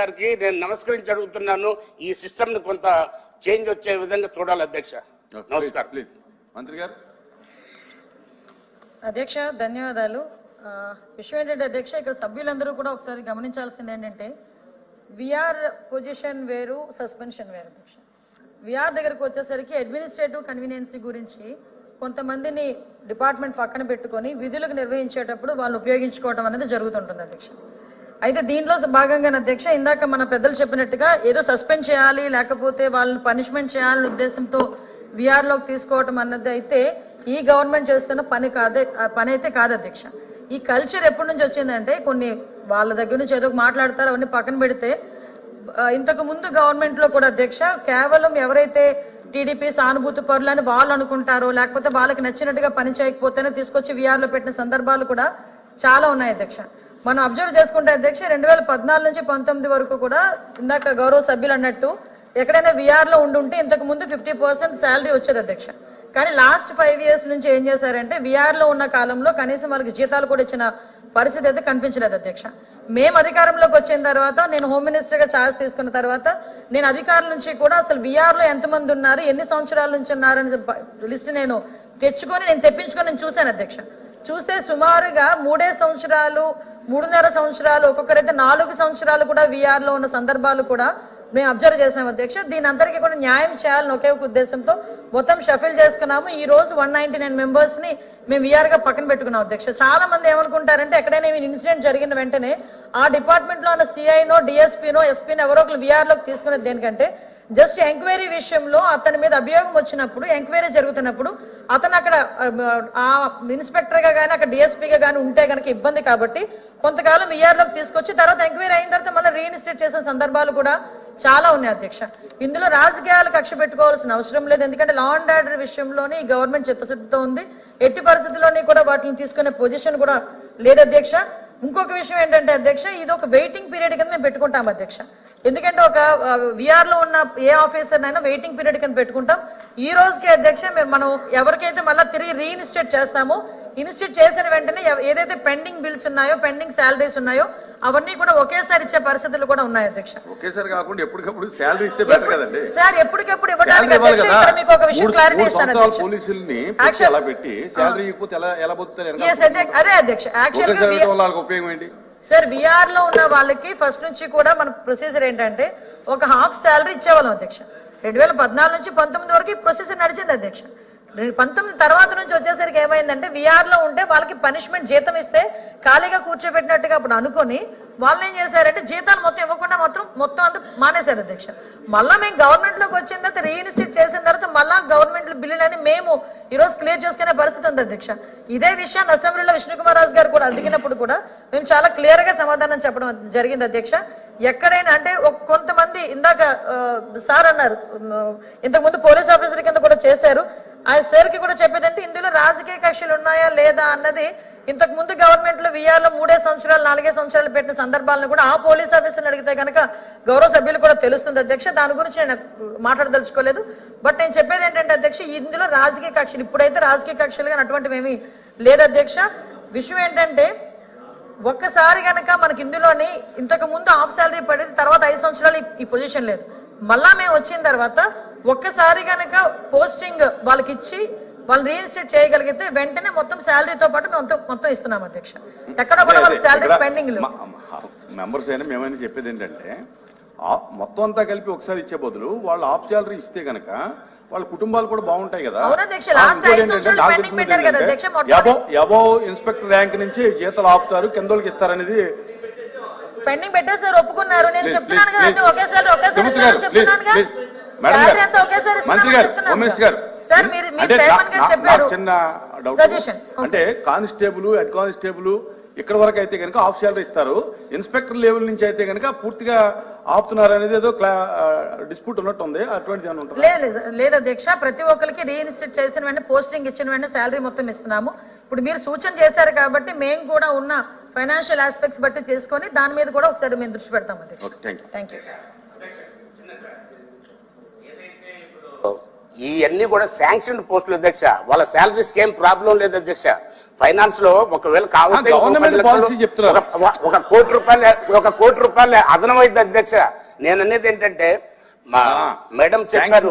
గారికి నేను నమస్కరించి అడుగుతున్నాను ఈ సిస్టమ్ని కొంత చేంజ్ వచ్చే విధంగా చూడాలి అధ్యక్ష. నమస్కారం. ప్లీజ్ మంత్రి గారు. అధ్యక్ష ధన్యవాదాలు. విషయం ఏంటంటే అధ్యక్ష ఇక్కడ సభ్యులందరూ కూడా ఒకసారి గమనించాల్సింది ఏంటంటే విఆర్ పొజిషన్ వేరు సస్పెన్షన్ వేరు అధ్యక్ష. విఆర్ దగ్గరకు వచ్చేసరికి అడ్మినిస్ట్రేటివ్ కన్వీనియన్సీ గురించి కొంతమందిని డిపార్ట్మెంట్ పక్కన పెట్టుకొని విధులకు నిర్వహించేటప్పుడు వాళ్ళు ఉపయోగించుకోవడం అనేది జరుగుతుంటుంది అధ్యక్ష. అయితే దీంట్లో భాగంగా అధ్యక్ష ఇందాక మన పెద్దలు చెప్పినట్టుగా ఏదో సస్పెండ్ చేయాలి లేకపోతే వాళ్ళని పనిష్మెంట్ చేయాలనే ఉద్దేశంతో విఆర్లోకి తీసుకోవటం అన్నది అయితే ఈ గవర్నమెంట్ చేస్తున్న పని కాదే పని అయితే కాదు అధ్యక్ష. ఈ కల్చర్ ఎప్పటి నుంచి వచ్చిందంటే కొన్ని వాళ్ళ దగ్గర నుంచి ఏదో మాట్లాడతారు అవన్నీ పక్కన పెడితే ఇంతకు ముందు గవర్నమెంట్లో కూడా అధ్యక్ష కేవలం ఎవరైతే టీడీపీ సానుభూతి పరులు అని వాళ్ళు అనుకుంటారో లేకపోతే వాళ్ళకి నచ్చినట్టుగా పని చేయకపోతేనే తీసుకొచ్చి విఆర్లో పెట్టిన సందర్భాలు కూడా చాలా ఉన్నాయి అధ్యక్ష. మనం అబ్జర్వ్ చేసుకుంటే అధ్యక్ష రెండు వేల పద్నాలుగు నుంచి పంతొమ్మిది వరకు కూడా ఇందాక గౌరవ సభ్యులు అన్నట్టు ఎక్కడైనా విఆర్లో ఉండుంటే ఇంతకు ముందు ఫిఫ్టీ పర్సెంట్ శాలరీ వచ్చేది అధ్యక్ష. కానీ లాస్ట్ ఫైవ్ ఇయర్స్ నుంచి ఏం చేశారంటే విఆర్లో ఉన్న కాలంలో కనీసం వాళ్ళకి జీతాలు కూడా ఇచ్చిన పరిస్థితి అయితే కనిపించలేదు అధ్యక్ష. మేము అధికారంలోకి వచ్చిన తర్వాత నేను హోమ్ మినిస్టర్గా ఛార్జ్ తీసుకున్న తర్వాత నేను అధికారుల నుంచి కూడా అసలు విఆర్లో ఎంతమంది ఉన్నారు ఎన్ని సంవత్సరాల నుంచి ఉన్నారని లిస్ట్ నేను తెచ్చుకొని నేను తెప్పించుకొని నేను చూశాను అధ్యక్ష. చూస్తే సుమారుగా మూడే సంవత్సరాలు మూడున్నర సంవత్సరాలు ఒక్కొక్కరైతే నాలుగు సంవత్సరాలు కూడా విఆర్లో ఉన్న సందర్భాలు కూడా మేము అబ్జర్వ్ చేసాం అధ్యక్ష. దీని అందరికీ కూడా న్యాయం చేయాలని ఒకే ఒక ఉద్దేశంతో మొత్తం షఫిల్ చేసుకున్నాము. ఈ రోజు వన్ నైన్టీ నైన్ మెంబర్స్ని మేము విఆర్గా పక్కన పెట్టుకున్నాం అధ్యక్ష. చాలా మంది ఏమనుకుంటారంటే ఎక్కడైనా ఇన్సిడెంట్ జరిగిన వెంటనే ఆ డిపార్ట్మెంట్లో ఉన్న సిఐనో డిఎస్పీనో ఎస్పీనో ఎవరో ఒకరు విఆర్లోకి తీసుకునేది దేనికంటే జస్ట్ ఎంక్వైరీ విషయంలో అతని మీద అభియోగం వచ్చినప్పుడు ఎంక్వైరీ జరుగుతున్నప్పుడు అతను అక్కడ ఆ ఇన్స్పెక్టర్గా కానీ అక్కడ డిఎస్పీగా కానీ ఉంటే కనుక ఇబ్బంది కాబట్టి కొంతకాలం విఆర్లోకి తీసుకొచ్చి తర్వాత ఎంక్వైరీ అయిన తర్వాత మళ్ళీ రీఇన్స్టేట్ చేసిన సందర్భాలు కూడా చాలా ఉన్నాయి అధ్యక్ష. ఇందులో రాజకీయాలు కక్ష పెట్టుకోవాల్సిన అవసరం లేదు. ఎందుకంటే లా అండ్ ఆర్డర్ విషయంలోనే ఈ గవర్నమెంట్ చిత్తశుద్ధితో ఉంది. ఎట్టి పరిస్థితుల్లోనే కూడా వాటిని తీసుకునే పొజిషన్ కూడా లేదు అధ్యక్ష. ఇంకొక విషయం ఏంటంటే అధ్యక్ష ఇది ఒక వెయిటింగ్ పీరియడ్ కింద మేము పెట్టుకుంటాం అధ్యక్ష. ఎందుకంటే ఒక విఆర్లో ఉన్న ఏ ఆఫీసర్ అయినా వెయిటింగ్ పీరియడ్ కింద పెట్టుకుంటాం. ఈ రోజుకి అధ్యక్ష మనం ఎవరికైతే మళ్ళీ తిరిగి రీఇన్స్టేట్ చేస్తామో ఇన్స్టిట్యూట్ చేసిన వెంటనే ఏదైతే పెండింగ్ బిల్స్ ఉన్నాయో పెండింగ్ శాలరీస్ ఉన్నాయో అవన్నీ కూడా ఒకేసారి ఇచ్చే పరిస్థితులు కూడా ఉన్నాయి అధ్యక్ష. ఒకేసారి కాకుండా ఎప్పటికప్పుడు శాలరీ ఇస్తే బెటర్ కదండి. సార్ ఎప్పటికెప్పుడు ఇవ్వడానికి అధ్యక్ష ఇక్కడ మీకు ఒక విషయం క్లారిటీ ఇస్తాను అధ్యక్ష. పోలీసుల్ని అలా పెట్టి శాలరీ ఇవ్వకపోతే ఎలా ఎలా అధ్యక్ష అదే అధ్యక్ష. యాక్చువల్ వల్ల వాళ్ళకి ఉపయోగం ఏంటి? సార్ విఆర్లో ఉన్న వాళ్ళకి ఫస్ట్ నుంచి కూడా మన ప్రొసీజర్ ఏంటంటే ఒక హాఫ్ శాలరీ ఇచ్చేవాళ్ళం అధ్యక్ష. రెండు వేల పద్నాలుగు నుంచి పంతొమ్మిది వరకు ప్రొసీజర్ నడిచింది అధ్యక్ష. పంతొమ్మిది తర్వాత నుంచి వచ్చేసరికి ఏమైందంటే విఆర్లో ఉంటే వాళ్ళకి పనిష్మెంట్ జీతం ఇస్తే ఖాళీగా కూర్చోబెట్టినట్టుగా అప్పుడు అనుకొని వాళ్ళు ఏం చేశారంటే జీతాలు మొత్తం ఇవ్వకుండా మాత్రం మొత్తం అంతా మానేశారు అధ్యక్ష. మళ్ళా మేము గవర్నమెంట్లోకి వచ్చిన తర్వాత రీఇన్స్టిట్యూట్ చేసిన తర్వాత మళ్ళా గవర్నమెంట్ బిల్లులని మేము ఈ రోజు క్లియర్ చేసుకునే పరిస్థితి ఉంది అధ్యక్ష. ఇదే విషయాన్ని అసెంబ్లీలో విష్ణుకుమార్ రాజు గారు కూడా అడిగినప్పుడు కూడా మేము చాలా క్లియర్గా సమాధానం చెప్పడం జరిగింది అధ్యక్ష. ఎక్కడైనా అంటే కొంతమంది ఇందాక సార్ అన్నారు ఉమ్, ఇంతకుముందు పోలీస్ ఆఫీసర్ కింద కూడా చేశారు. ఆ సార్కి కూడా చెప్పేదంటే ఇందులో రాజకీయ కక్షలు ఉన్నాయా లేదా అన్నది ఇంతకు ముందు గవర్నమెంట్లో మూడే సంవత్సరాలు నాలుగే సంవత్సరాలు పెట్టిన సందర్భాలను కూడా ఆ పోలీస్ ఆఫీసర్ని అడిగితే కనుక గౌరవ సభ్యులు కూడా తెలుస్తుంది అధ్యక్ష. దాని గురించి నేను మాట్లాడదలుచుకోలేదు. బట్ నేను చెప్పేది ఏంటంటే అధ్యక్ష ఇందులో రాజకీయ కక్షలు ఇప్పుడైతే రాజకీయ కక్షలు కానీ అటువంటివి ఏమీ లేదు అధ్యక్ష. విషయం ఏంటంటే ఒక్కసారి కనుక మనకి ఇందులోని ఇంతకు ముందు హాఫ్ శాలరీ పడేది తర్వాత ఐదు సంవత్సరాలు ఈ- ఈ పొజిషన్ లేదు. మళ్ళా మేము వచ్చిన తర్వాత ఒక్కసారి గనక పోస్టింగ్ వాళ్ళకి ఇచ్చి వాళ్ళు రీఇన్స్టేట్ చేయగలిగితే వెంటనే మొత్తం శాలరీతో పాటు మేము మొత్తం ఇస్తున్నాం అధ్యక్ష. ఎక్కడ కూడా వాళ్ళకి శాలరీ స్పెండింగ్ మెంబర్స్ అయినా మేమైనా చెప్పేది ఏంటంటే మొత్తం అంతా కలిపి ఒకసారి ఇచ్చే బదులు వాళ్ళు ఆఫ్ శాలరీ ఇస్తే గనక వాళ్ళ కుటుంబాలు కూడా బాగుంటాయి కదా. ఎబో ఇన్స్పెక్టర్ ర్యాంక్ నుంచి జీతాలు ఆపుతారు కిందోళ్ళకి ఇస్తారనేది. పెండింగ్ పెట్టేసారు ఒప్పుకున్నారు. నేను చెప్తున్నాను కదా ఒకేసారి ఒకేసారి సుమిత్ర మేడం గారు, మంత్రి గారు, హోమ్ మినిస్టర్ గారు. అంటే చిన్న డౌట్. అంటే కానిస్టేబుల్ హెడ్ కానిస్టేబుల్ ఇక్కడ వరకు అయితే కనుక హాఫ్ శాలరీ ఇస్తారు. ఇన్స్పెక్టర్ లెవెల్ నుంచి అయితే కనుక పూర్తిగా ఆపుతున్నారు అనేది ఏదో డిస్ప్యూట్ ఉన్నట్టు ఉంది అటువంటిది లేదు లేదు, అధ్యక్ష. ప్రతి ఒక్కరికి రీఇన్స్టేట్ చేసిన వెంటనే పోస్టింగ్ ఇచ్చిన వెంటనే శాలరీ మొత్తం ఇస్తున్నాము. ఇప్పుడు మీరు సూచన చేశారు కాబట్టి మేము కూడా ఉన్న ఫైనాన్షియల్ ఆస్పెక్ట్స్ బట్టి తీసుకొని దాని మీద కూడా ఒకసారి మేము దృష్టి పెడతాం థ్యాంక్ యూ థ్యాంక్ యూ ఇవన్నీ కూడా శాంక్షన్ పోస్టులు అధ్యక్ష. వాళ్ళ శాలరీస్ ఏం ప్రాబ్లం లేదు అధ్యక్ష. ఫైనాన్స్లో ఒకవేళ కావాలంటే. ఒక- కోటి రూపాయలు ఒక కోటి రూపాయలు అదనమైంది అధ్యక్ష. నేను అనేది ఏంటంటే మా మేడం చెప్పారు.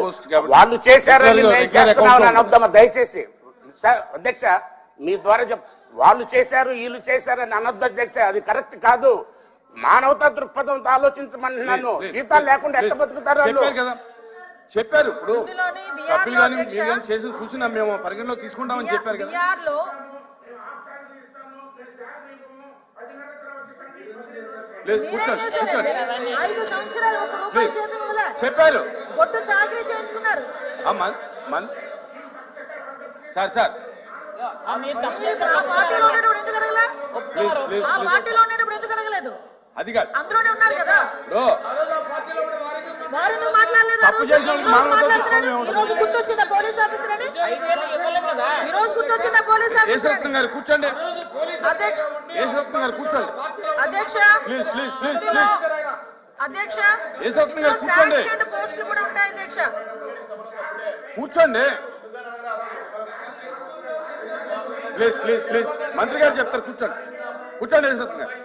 వాళ్ళు చేశారని నేను దయచేసి. సార్ అధ్యక్ష మీ ద్వారా చెప్ వాళ్ళు చేశారు వీళ్ళు చేశారని అనొద్దు అధ్యక్ష. అది కరెక్ట్ కాదు. మానవతా దృక్పథంతో ఆలోచించమంటున్నాను. జీతాలు లేకుండా ఎట్ట. బతుకుతారు వాళ్ళు? చెప్పారు ఇప్పుడు. సభ్యులు కానీ మీరు కానీ చేసిన చూసినా మేము పరిగణలో తీసుకుంటామని చెప్పారు కదా. లేదు కూర్చోండి కూర్చోండి. చెప్పారు. Sir sir. అది కాదు. అందులోనే ఉన్నారు కదా. ఇప్పుడు వారు ఎందుకు మాట్లాడలేదు? ఆ తప్పు రోజు? చేసిన ఈ రోజు మానవతా మాట్లాడుతున్నాడు. దృక్పథం ఈ రోజు గుర్తొచ్చిందా పోలీస్ ఆఫీసర్ అని? ఈ రోజు గుర్తొచ్చిందా పోలీస్ ఆఫీసర్ గారు? కూర్చోండి. అధ్యక్ష యేసరత్నం గారు? కూర్చోండి. అధ్యక్ష? ప్లీజ్ ప్లీజ్ ప్లీజ్ ఇందులో ప్లీజ్. అధ్యక్ష? యేసరత్నం ఇందులో గారు? కూర్చోండి. శాంక్షన్డ్ పోస్టులు కూడా ఉంటాయి అధ్యక్ష. కూర్చోండి. Please please please. మంత్రి గారు చెప్తారు కూర్చోండి. కూర్చోండి యేసరత్నం గారు.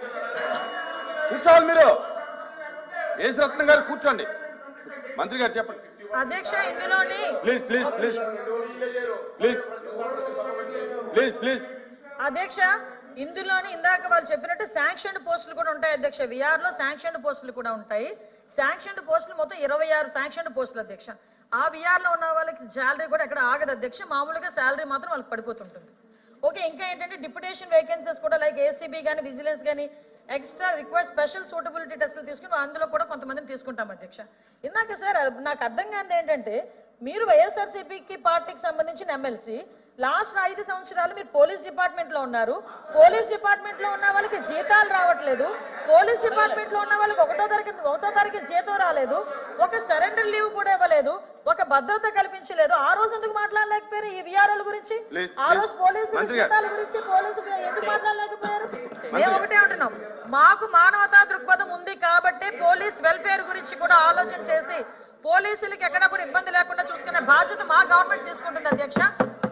కూర్చోవాలి మీరు. యేసరత్నం గారు? కూర్చోండి. మంత్రి గారు చెప్పండి. అధ్యక్ష ఇందులోని please please please please please please అధ్యక్ష ఇందులోని ఇందాక వాళ్ళు చెప్పినట్టు శాంక్షన్డ్ పోస్టులు కూడా ఉంటాయి అధ్యక్ష. విఆర్లో శాంక్షన్డ్ పోస్టులు కూడా ఉంటాయి. శాంక్షన్డ్ పోస్టులు మొత్తం ఇరవై ఆరు శాంక్షన్డ్ పోస్టులు అధ్యక్ష. ఆ విఆర్లో ఉన్న వాళ్ళకి శాలరీ కూడా ఎక్కడ ఆగదు అధ్యక్ష. మామూలుగా శాలరీ మాత్రం వాళ్ళకి పడిపోతుంటుంది. ఓకే ఇంకా ఏంటంటే డిప్యుటేషన్ వేకెన్సీస్ కూడా లైక్ ఏసీబీ కానీ విజిలెన్స్ కానీ ఎక్స్ట్రా రిక్వెస్ట్ స్పెషల్ సూటబిలిటీ టెస్టులు తీసుకుని అందులో కూడా కొంతమందిని తీసుకుంటాం అధ్యక్ష. ఇందాక సార్ నాకు అర్థం కాదు ఏంటంటే మీరు వైఎస్ఆర్సీపీకి పార్టీకి సంబంధించిన ఎమ్మెల్సీ లాస్ట్ ఐదు సంవత్సరాలు మీరు పోలీస్ డిపార్ట్మెంట్లో ఉన్నారు. పోలీస్ డిపార్ట్మెంట్లో ఉన్న వాళ్ళకి జీతాలు రావట్లేదు. పోలీస్ డిపార్ట్మెంట్లో ఉన్న వాళ్ళకి ఒకటో తరగతి ఒకటో తరగతి జీతం రాలేదు. ఒక సరెండర్ లీవ్ భద్రత కల్పించలేదు. ఆ రోజు ఎందుకు మాట్లాడలేకపోయారు ఈ విఆర్ఓల గురించి? ఆ రోజు. పోలీసు గురించి పోలీసు ఎందుకు మాట్లాడలేకపోయారు? మేము ఒకటే అంటున్నాం. మాకు మానవతా దృక్పథం ఉంది కాబట్టి పోలీస్ వెల్ఫేర్ గురించి కూడా ఆలోచన చేసి పోలీసులకి ఎక్కడ కూడా ఇబ్బంది లేకుండా చూసుకునే బాధ్యత మా గవర్నమెంట్ తీసుకుంటుంది అధ్యక్ష.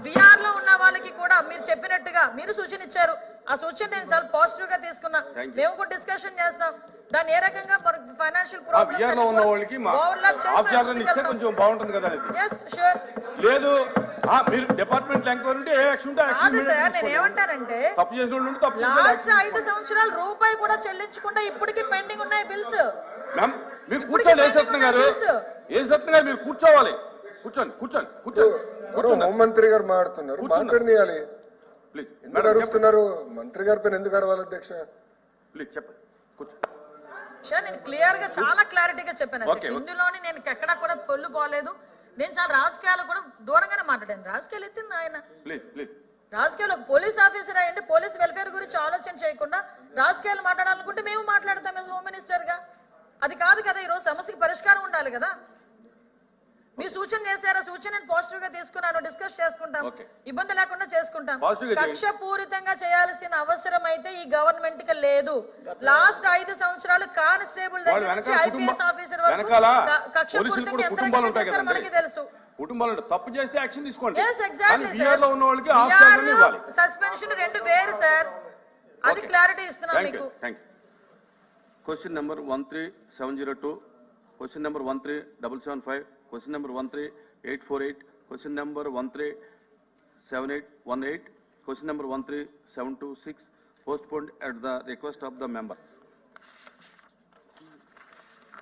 బీఆర్లో ఉన్న వాళ్ళకి కూడా మీరు చెప్పినట్టుగా మీరు సూచన ఇచ్చారు. ఆ సూచన నేను చాలా పాజిటివ్గా తీసుకున్నా. మేము కూడా డిస్కషన్ చేస్తాం. దాన్ని ఏ రకంగా ఫైనాన్షియల్ ఆ బిఆర్లో ఉన్న వాళ్ళకి మా ఆఫ్ జాలరీ ఇస్తే కొంచెం బాగుంటుంది కదా లేదు ఆ, మీరు డిపార్ట్మెంట్ ఎంక్వైరీ ఉంటే ఏ యాక్షన్ ఉంటే కాదు సార్ నేను యాక్షన్ ఏమంటానంటే తప్పు చేసిన వాళ్ళు ఉంటే తప్పు చేసిన వాళ్ళు లాస్ట్ ఐదు సంవత్సరాలు రూపాయి కూడా చెల్లించకుండా ఇప్పటికీ పెండింగ్ ఉన్నాయి బిల్స్ మ్యామ్ మీరు కూర్చోండి గారు గారు మీరు కూర్చోవాలి. కూర్చోండి కూర్చోండి కూర్చోండి. హోంమంత్రి గారు మాట్లాడుతున్నారు. మాట్లాడనీయాలి. ప్లీజ్ ఎందుకు అరుస్తున్నారు మంత్రి గారి పైన ఎందుకు అరవాలి అధ్యక్ష? ప్లీజ్ చెప్పండి. నేను క్లియర్గా చాలా క్లారిటీగా చెప్పాను. ఇందులోని నేను ఎక్కడా కూడా పొల్లు పోలేదు. నేను చాలా రాజకీయాలు కూడా దూరంగానే మాట్లాడాను. రాజకీయాలు ఎత్తింది ఆయన? ప్లీజ్ ప్లీజ్ రాజకీయాలు ఒక పోలీస్ ఆఫీసర్ అయ్యండి పోలీస్ వెల్ఫేర్ గురించి ఆలోచన చేయకుండా రాజకీయాలు మాట్లాడాలనుకుంటే మేము మాట్లాడతాం ఎస్ హోమ్ మినిస్టర్గా. అది కాదు కదా ఈ రోజు సమస్యకి పరిష్కారం ఉండాలి కదా. మీ సూచన చేశారా సూచన పాజిటివ్గా తీసుకున్నాను. డిస్కస్ చేసుకుంటాం. ఇబ్బంది లేకుండా చేసుకుంటాం. కక్ష పూరితంగా చేయాల్సిన అవసరం అయితే ఈ గవర్నమెంట్కి లేదు లాస్ట్ ఐదు సంవత్సరాలు కానిస్టేబుల్ దగ్గర నుంచి ఐపీఎస్ ఆఫీసర్ వరకు కక్ష పూరితంగా ఎంత కదండి. మనకి తెలుసు. కుటుంబాలు తప్పు చేస్తే యాక్షన్ తీసుకోండి. ఉన్న వాళ్ళకి సస్పెన్షన్ రెండు వేరు సార్ అది. క్లారిటీ ఇస్తున్నాం మీకు. Question number one three seven zero two question number 13775, question number 13848, question number 137818, question number 13726, postponed at the request of the member.